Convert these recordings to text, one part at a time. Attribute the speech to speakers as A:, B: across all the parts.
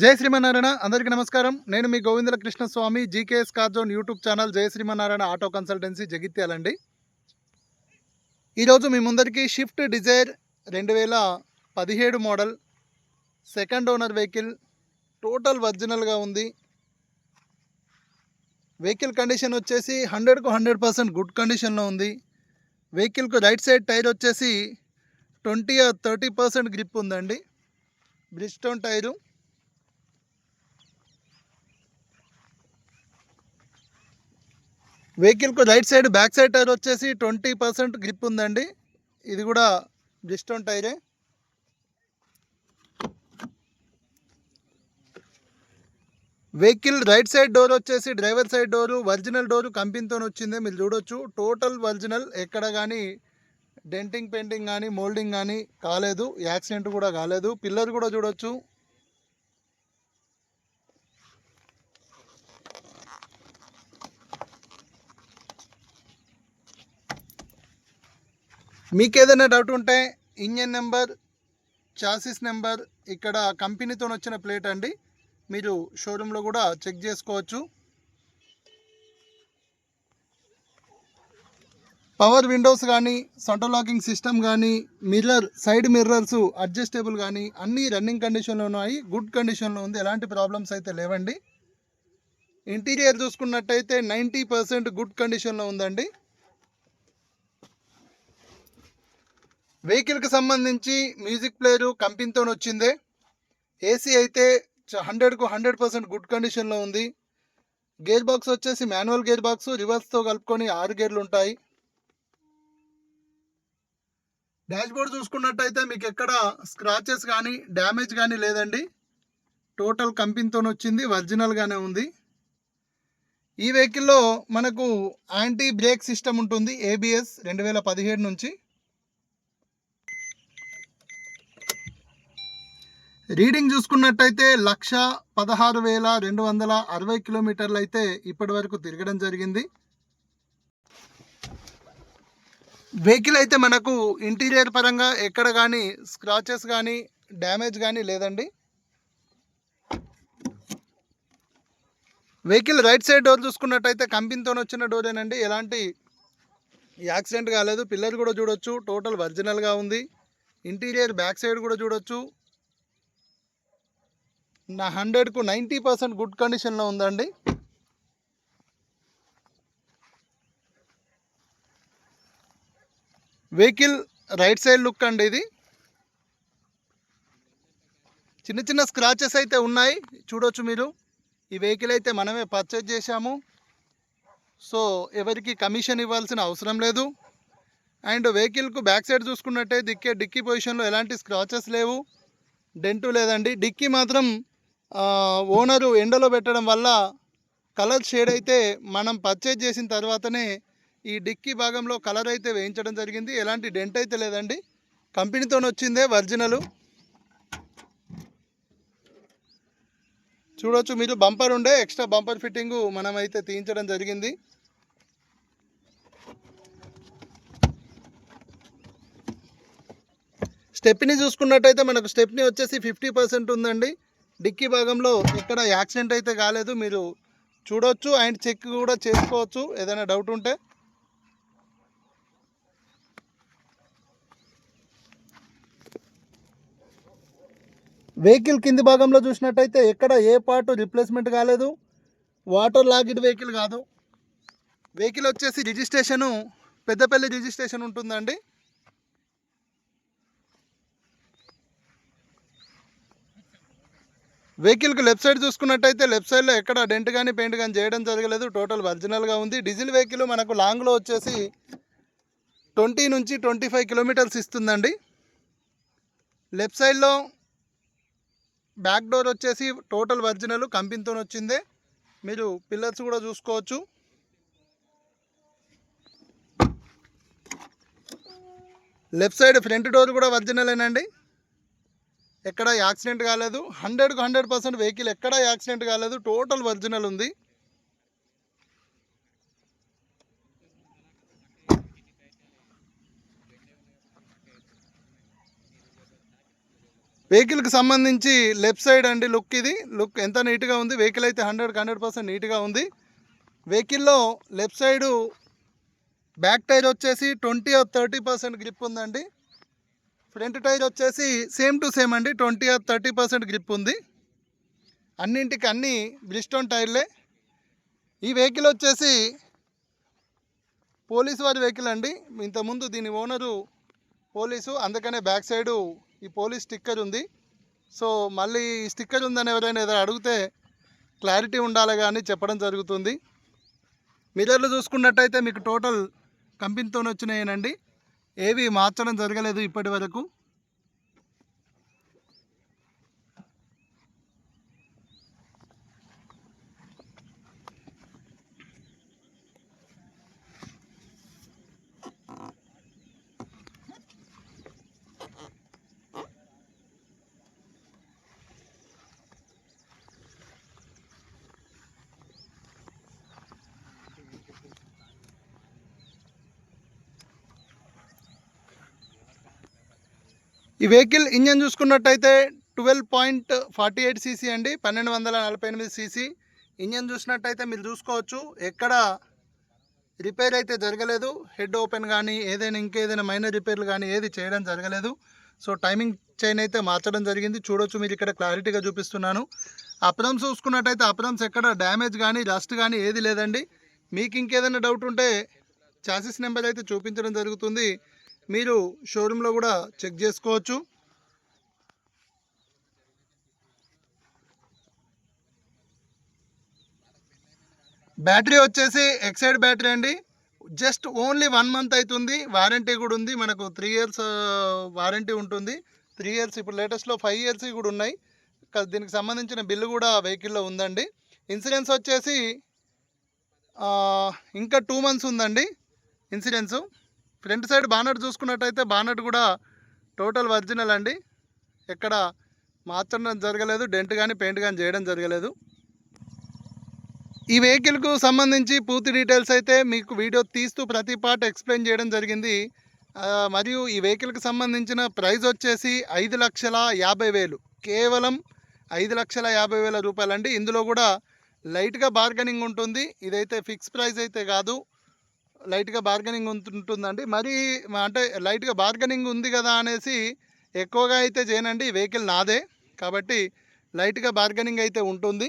A: జై శ్రీమన్నారాయణ అందరికీ నమస్కారం. నేను మీ Govindala Krishna Swamy GKS car zone YouTube channel Jaya Srimannarayana auto consultancy జగిత్యాలండి. ఈరోజు మీ ముందరికి షిఫ్ట్ డిజైర్ రెండు వేల పదిహేడు model second owner vehicle total ఒరిజినల్గా ఉంది. వెహికల్ కండిషన్ వచ్చేసి హండ్రెడ్కు హండ్రెడ్ పర్సెంట్ గుడ్ కండిషన్లో ఉంది. వెహికల్కు రైట్ సైడ్ టైర్ వచ్చేసి ట్వంటీ థర్టీ పర్సెంట్ గ్రిప్ ఉందండి. Bridgestone tyre. వెహికల్కు right side back side tyre వచ్చేసి ట్వంటీ పర్సెంట్ గ్రిప్ ఉందండి. ఇది కూడా డిస్టౌన్ టైరే. వెహికల్ రైట్ సైడ్ డోర్ వచ్చేసి driver side door original door కంపెనీతో వచ్చిందే. మీరు చూడొచ్చు. టోటల్ ఒరిజినల్ ఎక్కడ కానీ డెంటింగ్ పెయింటింగ్ కానీ మోల్డింగ్ కానీ కాలేదు. యాక్సిడెంట్ కూడా కాలేదు. పిల్లర్ కూడా చూడొచ్చు. మీకు ఏదైనా డౌట్ ఉంటే ఇంజన్ నెంబర్ చాసిస్ నెంబర్ ఇక్కడ కంపెనీతో వచ్చిన ప్లేట్ అండి. మీరు షోరూంలో కూడా చెక్ చేసుకోవచ్చు. పవర్ విండోస్ కానీ సెంటర్ లాకింగ్ సిస్టమ్ కానీ మిర్రర్ సైడ్ మిర్రర్స్ అడ్జస్టబుల్ కానీ అన్నీ రన్నింగ్ కండిషన్లో ఉన్నాయి. గుడ్ కండిషన్లో ఉంది. ఎలాంటి ప్రాబ్లమ్స్ అయితే లేవండి. ఇంటీరియర్ చూసుకున్నట్టయితే నైంటీ పర్సెంట్ గుడ్ కండిషన్లో ఉందండి. వెహికల్కి సంబంధించి మ్యూజిక్ ప్లేయరు కంపెనీతో వచ్చిందే. ఏసీ అయితే హండ్రెడ్కు హండ్రెడ్ పర్సెంట్ గుడ్ కండిషన్లో ఉంది. గేర్ బాక్స్ వచ్చేసి మాన్యువల్ గేర్ బాక్స్ రివర్స్తో కలుపుకొని ఆరు గేర్లు ఉంటాయి. డాష్ బోర్డ్ చూసుకున్నట్టయితే మీకు ఎక్కడ స్క్రాచెస్ కానీ డ్యామేజ్ కానీ లేదండి. టోటల్ కంపెనీతో వచ్చింది ఒరిజినల్గానే ఉంది. ఈ వెహికల్లో మనకు యాంటీ బ్రేక్ సిస్టమ్ ఉంటుంది ఏబిఎస్ రెండు వేల పదిహేడు నుంచి. రీడింగ్ చూసుకున్నట్టయితే లక్ష పదహారు వేల రెండు వందల అరవై కిలోమీటర్లు అయితే ఇప్పటి వరకు తిరగడం జరిగింది. వెహికల్ అయితే మనకు ఇంటీరియర్ పరంగా ఎక్కడ కానీ స్క్రాచెస్ కానీ డ్యామేజ్ కానీ లేదండి. వెహికల్ రైట్ సైడ్ డోర్ చూసుకున్నట్టయితే కంపెనీతో వచ్చిన డోరేనండి. ఎలాంటి యాక్సిడెంట్ కాలేదు. పిల్లర్ కూడా చూడొచ్చు. టోటల్ ఒరిజినల్గా ఉంది. ఇంటీరియర్ బ్యాక్ సైడ్ కూడా చూడొచ్చు. నా హండ్రెడ్కు నైంటీ పర్సెంట్ గుడ్ కండిషన్లో ఉందండి. వెహికల్ రైట్ సైడ్ లుక్ అండి ఇది. చిన్న చిన్న స్క్రాచెస్ అయితే ఉన్నాయి చూడొచ్చు మీరు. ఈ వెహికల్ అయితే మనమే పర్చేజ్ చేశాము. సో ఎవరికి కమిషన్ ఇవ్వాల్సిన అవసరం లేదు. అండ్ వెహికల్కు బ్యాక్ సైడ్ చూసుకున్నట్టే దిక్కే డిక్కీ పొజిషన్లో ఎలాంటి స్క్రాచెస్ లేవు. డెంటు లేదండి. డిక్కీ మాత్రం ఓనరు ఎండలో పెట్టడం వల్ల కలర్ షేడ్ అయితే మనం పర్చేజ్ చేసిన తర్వాతనే ఈ డిక్కీ భాగంలో కలర్ అయితే వేయించడం జరిగింది. ఎలాంటి డెంట్ అయితే లేదండి. కంపెనీతో వచ్చిందే ఒరిజినల్. చూడొచ్చు మీరు బంపర్ ఉండే ఎక్స్ట్రా బంపర్ ఫిట్టింగ్ మనం అయితే తీయించడం జరిగింది. స్టెప్ని చూసుకున్నట్టయితే మనకు స్టెప్ని వచ్చేసి ఫిఫ్టీ పర్సెంట్ ఉందండి. డిక్కీ భాగంలో ఎక్కడ యాక్సిడెంట్ అయితే కాలేదు మీరు చూడొచ్చు. అండ్ చెక్ కూడా చేసుకోవచ్చు ఏదైనా డౌట్ ఉంటే. వెహికల్ కింది భాగంలో చూసినట్టయితే ఎక్కడ ఏ పార్ట్ రిప్లేస్మెంట్ కాలేదు. వాటర్ లాగిడ్ వెహికల్ కాదు. వెహికల్ వచ్చేసి రిజిస్ట్రేషను పెద్దపల్లి రిజిస్ట్రేషన్ ఉంటుందండి. వెహికల్కి లెఫ్ట్ సైడ్ చూసుకున్నట్టయితే లెఫ్ట్ సైడ్లో ఎక్కడ డెంట్ కానీ పెయింట్ కానీ చేయడం జరగలేదు. టోటల్ ఒరిజినల్గా ఉంది. డీజిల్ వెహికల్ మనకు లాంగ్లో వచ్చేసి ట్వంటీ నుంచి ట్వంటీ ఫైవ్ కిలోమీటర్స్ ఇస్తుందండి. లెఫ్ట్ సైడ్లో బ్యాక్ డోర్ వచ్చేసి టోటల్ ఒరిజినల్ కంపెనీతో వచ్చిందే. మీరు పిల్లర్స్ కూడా చూసుకోవచ్చు. లెఫ్ట్ సైడ్ ఫ్రంట్ డోర్ కూడా ఒరిజినలేనండి. ఎక్కడ యాక్సిడెంట్ కాలేదు. హండ్రెడ్కు హండ్రెడ్ పర్సెంట్ వెహికల్ ఎక్కడ యాక్సిడెంట్ కాలేదు. టోటల్ ఒరిజినల్ ఉంది. వెహికల్కి సంబంధించి లెఫ్ట్ సైడ్ అండి లుక్ ఇది. లుక్ ఎంత నీట్గా ఉంది. వెహికల్ అయితే హండ్రెడ్కి హండ్రెడ్ పర్సెంట్ నీట్గా ఉంది. వెహికల్లో లెఫ్ట్ సైడు బ్యాక్ టైర్ వచ్చేసి twenty or thirty percent grip ఉందండి. ఫ్రంట్ టైర్ వచ్చేసి సేమ్ టు సేమ్ అండి. Twenty or thirty percent grip ఉంది. అన్నింటికి అన్ని బ్రిస్టోన్ టైర్లే. ఈ వెహికల్ వచ్చేసి పోలీసు వారి వెహికల్ అండి. ఇంతకుముందు దీని ఓనరు పోలీసు అందుకనే బ్యాక్ సైడు ఈ పోలీస్ స్టిక్కర్ ఉంది. సో మళ్ళీ ఈ స్టిక్కర్ ఉందని ఎవరైనా ఏదైనా అడిగితే క్లారిటీ ఉండాలి కానీ చెప్పడం జరుగుతుంది. మిర్రర్లు చూసుకున్నట్టయితే మీకు టోటల్ కంపెనీతో వచ్చినాయనండి. ఏవి మార్చడం జరగలేదు ఇప్పటి వరకు. ఈ వెహికల్ ఇంజన్ చూసుకున్నట్టయితే twelve point forty eight CC అండి పన్నెండు వందల నలభై ఎనిమిది సీసీ. ఇంజన్ చూసినట్టయితే మీరు చూసుకోవచ్చు ఎక్కడ రిపేర్ అయితే జరగలేదు. హెడ్ ఓపెన్ కానీ ఏదైనా ఇంకేదైనా మైనర్ రిపేర్లు కానీ ఏది చేయడం జరగలేదు. సో టైమింగ్ చైన్ అయితే మార్చడం జరిగింది. చూడొచ్చు మీరు ఇక్కడ క్లారిటీగా చూపిస్తున్నాను. అప్రమ్స్ చూసుకున్నట్టయితే అప్రమ్స్ ఎక్కడ డ్యామేజ్ కానీ రస్ట్ కానీ ఏది లేదండి. మీకు ఇంకేదైనా డౌట్ ఉంటే చాసిస్ నెంబర్ అయితే చూపించడం జరుగుతుంది. మీరు షోరూంలో కూడా చెక్ చేసుకోవచ్చు. బ్యాటరీ వచ్చేసి ఎక్సైడ్ బ్యాటరీ అండి. జస్ట్ ఓన్లీ వన్ మంత్ అవుతుంది వారంటీ కూడా ఉంది. మనకు త్రీ ఇయర్స్ వారంటీ ఉంటుంది. త్రీ ఇయర్స్ ఇప్పుడు లేటెస్ట్లో ఫైవ్ ఇయర్స్ కూడా ఉన్నాయి. దీనికి సంబంధించిన బిల్లు కూడా వెహికల్లో ఉందండి. ఇన్సూరెన్స్ వచ్చేసి uh, ఇంకా టూ మంత్స్ ఉందండి. ఇన్సూరెన్సు ఫ్రంట్ సైడ్ బానట్ చూసుకున్నట్టయితే బానట్ కూడా టోటల్ ఒరిజినల్ అండి. ఎక్కడ మార్చడం జరగలేదు డెంట్ కానీ పెయింట్ కానీ చేయడం జరగలేదు. ఈ వెహికల్కు సంబంధించి పూర్తి డీటెయిల్స్ అయితే మీకు వీడియో తీస్తూ ప్రతి పార్ట్ ఎక్స్ప్లెయిన్ చేయడం జరిగింది. మరియు ఈ వెహికల్కి సంబంధించిన ప్రైజ్ వచ్చేసి ఐదు లక్షల యాభై వేలు. కేవలం ఐదు లక్షల యాభై వేల రూపాయలండి. ఇందులో కూడా లైట్గా బార్గెనింగ్ ఉంటుంది. ఇదైతే ఫిక్స్ ప్రైస్ అయితే కాదు. లైట్గా బార్గెనింగ్ ఉంటుందండి మరి అంటే లైట్గా బార్గెనింగ్ ఉంది కదా అనేసి ఎక్కువగా అయితే చేయనండి. వెహికల్ నాదే. కాబట్టి లైట్గా బార్గెనింగ్ అయితే ఉంటుంది.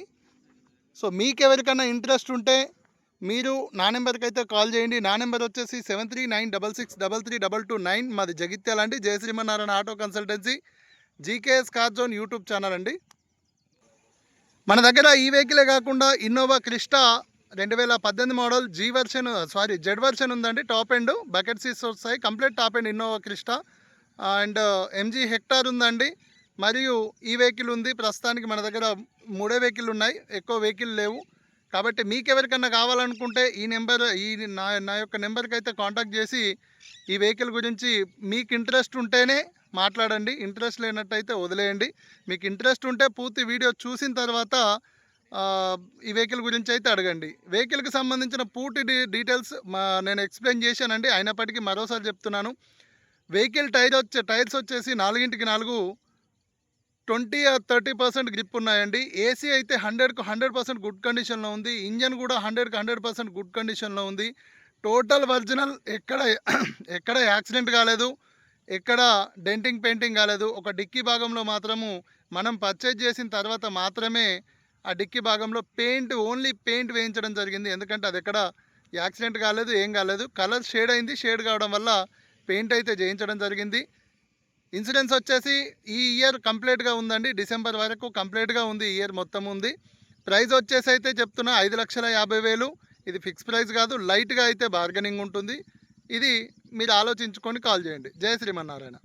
A: సో మీకు ఎవరికైనా ఇంట్రెస్ట్ ఉంటే మీరు నా నెంబర్కి అయితే కాల్ చేయండి. నా నెంబర్ వచ్చేసి seven three nine double six double three double two nine. మాది జగిత్యాల అండి. Jayasrimannarayana auto consultancy. GKS car zone YouTube channel అండి. మన దగ్గర ఈ వెహికలే కాకుండా ఇన్నోవా క్రిస్టా రెండు వేల పద్దెనిమిది model G version sorry Z version ఉందండి. టాప్ ఎండ్ బకెట్ సీట్స్ వస్తాయి. Complete top end Innova Crysta and MG Hector ఉందండి. మరియు ఈ వెహికల్ ఉంది. ప్రస్తుతానికి మన దగ్గర మూడే వెహికల్ ఉన్నాయి. ఎక్కువ వెహికల్ లేవు. కాబట్టి మీకు ఎవరికన్నా కావాలనుకుంటే ఈ నెంబర్ ఈ నా నా యొక్క నెంబర్కి అయితే కాంటాక్ట్ చేసి ఈ వెహికల్ గురించి మీకు ఇంట్రెస్ట్ ఉంటేనే మాట్లాడండి. ఇంట్రెస్ట్ లేనట్టయితే వదిలేయండి. మీకు ఇంట్రెస్ట్ ఉంటే పూర్తి వీడియో చూసిన తర్వాత ఈ వెహికల్ గురించి అయితే అడగండి. వెహికల్కి సంబంధించిన పూర్తి డీ డీటెయిల్స్ మా నేను ఎక్స్ప్లెయిన్ చేశానండి. అయినప్పటికీ మరోసారి చెప్తున్నాను. వెహికల్ టైర్ వచ్చే టైర్స్ వచ్చేసి నాలుగింటికి నాలుగు ట్వంటీ థర్టీ పర్సెంట్ గ్రిప్ ఉన్నాయండి. ఏసీ అయితే హండ్రెడ్కు హండ్రెడ్ పర్సెంట్ గుడ్ కండిషన్లో ఉంది. ఇంజన్ కూడా హండ్రెడ్కి హండ్రెడ్ పర్సెంట్ గుడ్ కండిషన్లో ఉంది. టోటల్ ఒరిజినల్ ఎక్కడ ఎక్కడ యాక్సిడెంట్ కాలేదు. ఎక్కడ డెంటింగ్ పెయింటింగ్ కాలేదు. ఒక డిక్కీ భాగంలో మాత్రము మనం పర్చేజ్ చేసిన తర్వాత మాత్రమే ఆ డిక్కీ భాగంలో పెయింట్ ఓన్లీ పెయింట్ వేయించడం జరిగింది. ఎందుకంటే అది ఎక్కడ యాక్సిడెంట్ కాలేదు ఏం కాలేదు. కలర్ షేడ్ అయింది. షేడ్ కావడం వల్ల పెయింట్ అయితే చేయించడం జరిగింది. ఇన్సూరెన్స్ వచ్చేసి ఈ ఇయర్ కంప్లీట్గా ఉందండి. డిసెంబర్ వరకు కంప్లీట్గా ఉంది. ఈ ఇయర్ మొత్తం ఉంది. ప్రైస్ వచ్చేసి అయితే చెప్తున్నా ఐదు లక్షల యాభై వేలు. ఇది ఫిక్స్ ప్రైస్ కాదు. లైట్గా అయితే బార్గెనింగ్ ఉంటుంది. ఇది మీరు ఆలోచించుకొని కాల్ చేయండి. జయ శ్రీమన్నారాయణ.